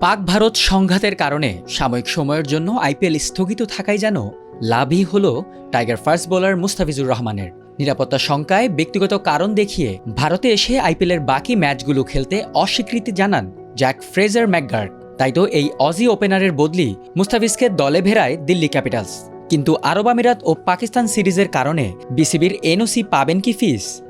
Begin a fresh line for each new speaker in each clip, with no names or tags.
পাক ভারত সংঘাতের কারণে সাময়িক সময়ের জন্য আইপিএল স্থগিত থাকাই যেন লাভই হল টাইগার ফার্স্ট বোলার মুস্তাফিজুর রহমানের। নিরাপত্তা শঙ্কায় ব্যক্তিগত কারণ দেখিয়ে ভারতে এসে আইপিএলের বাকি ম্যাচগুলো খেলতে অস্বীকৃতি জানান জ্যাক ফ্রেজার ম্যাকগার্ড। তাই তো এই অজি ওপেনারের বদলি মুস্তাফিজকে দলে ভেড়ায় দিল্লি ক্যাপিটালস। কিন্তু আরব আমিরাত ও পাকিস্তান সিরিজের কারণে বিসিবির এনওসি পাবেন কি ফিস?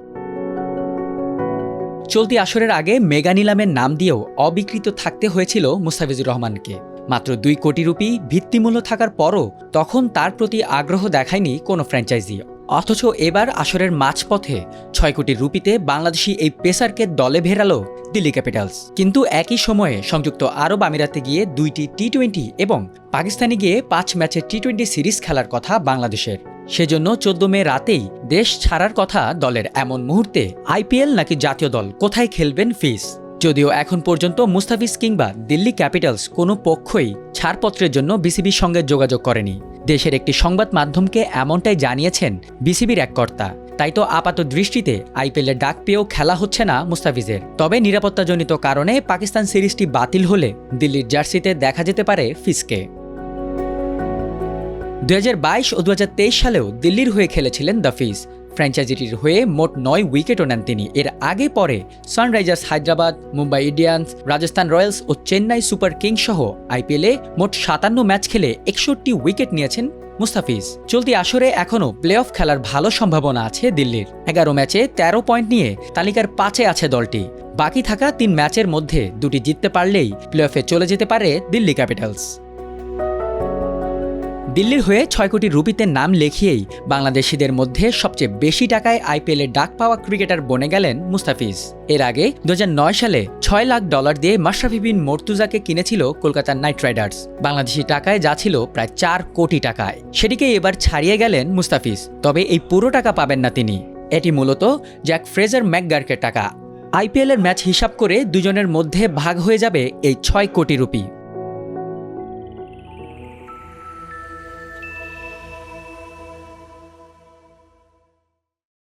চলতি আসরের আগে মেগা নিলামের নাম দিয়েও অবিকৃত থাকতে হয়েছিল মুস্তাফিজুর রহমানকে। মাত্র দুই কোটি রুপি ভিত্তিমূল্য থাকার পরও তখন তার প্রতি আগ্রহ দেখায়নি কোনো ফ্র্যাঞ্চাইজি। অথচ এবার আসরের মাঝপথে ছয় কোটি রুপিতে বাংলাদেশি এই পেসারকে দলে ভেরালো দিল্লি ক্যাপিটালস। কিন্তু একই সময়ে সংযুক্ত আরব আমিরাতে গিয়ে দুইটি টি টোয়েন্টি এবং পাকিস্তানে গিয়ে পাঁচ ম্যাচের টি টোয়েন্টি সিরিজ খেলার কথা বাংলাদেশের। সেজন্য চোদ্দ মে রাতেই দেশ ছাড়ার কথা দলের এমন মুহূর্তে আইপিএল নাকি জাতীয় দল কোথায় খেলবেন ফিস? যদিও এখন পর্যন্ত মুস্তাফিজ কিংবা দিল্লি ক্যাপিটালস কোনো পক্ষই ছাড়পত্রের জন্য বিসিবির সঙ্গে যোগাযোগ করেনি। দেশের একটি সংবাদ মাধ্যমকে এমনটাই জানিয়েছেন বিসিবির এক কর্তা। তাই তো আপাত দৃষ্টিতে আইপিএলের ডাক পেয়েও খেলা হচ্ছে না মুস্তাফিজের। তবে নিরাপত্তাজনিত কারণে পাকিস্তান সিরিজটি বাতিল হলে দিল্লির জার্সিতে দেখা যেতে পারে ফিসকে। দুই হাজার বাইশ ও দু হাজার তেইশ সালেও দিল্লির হয়ে খেলেছিলেন দ্য ফিস ফ্র্যাঞ্চাইজিটির হয়ে মোট নয় উইকেটও নেন তিনি। এর আগে পরে Sunrisers Hyderabad, Mumbai Indians, Rajasthan Royals ও চেন্নাই সুপার কিংস সহ আইপিএলে মোট সাতান্ন ম্যাচ খেলে একষট্টি উইকেট নিয়েছেন মুস্তাফিজ। চলতি আসরে এখনও প্লে অফ খেলার ভালো সম্ভাবনা আছে দিল্লির। এগারো ম্যাচে ১৩ পয়েন্ট নিয়ে তালিকার পাঁচে আছে দলটি। বাকি থাকা তিন ম্যাচের মধ্যে দুটি জিততে পারলেই প্লে অফে চলে যেতে পারে দিল্লি ক্যাপিটালস। দিল্লির হয়ে ছয় কোটি রুপিতে নাম লেখিয়েই বাংলাদেশিদের মধ্যে সবচেয়ে বেশি টাকায় আইপিএলে ডাক পাওয়া ক্রিকেটার বনে গেলেন মুস্তাফিজ। এর আগে দু হাজার নয় সালে ছয় লাখ ডলার দিয়ে মাশরাফি বিন মর্তুজাকে কিনেছিল কলকাতার নাইট রাইডার্স। বাংলাদেশি টাকায় যা ছিল প্রায় চার কোটি টাকায়। সেটিকে এবার ছাড়িয়ে গেলেন মুস্তাফিজ। তবে এই পুরো টাকা পাবেন না তিনি। এটি মূলত জ্যাক ফ্রেজার ম্যাকগার্কের টাকা। আইপিএলের ম্যাচ হিসাব করে দুজনের মধ্যে ভাগ হয়ে যাবে এই ছয় কোটি রুপি।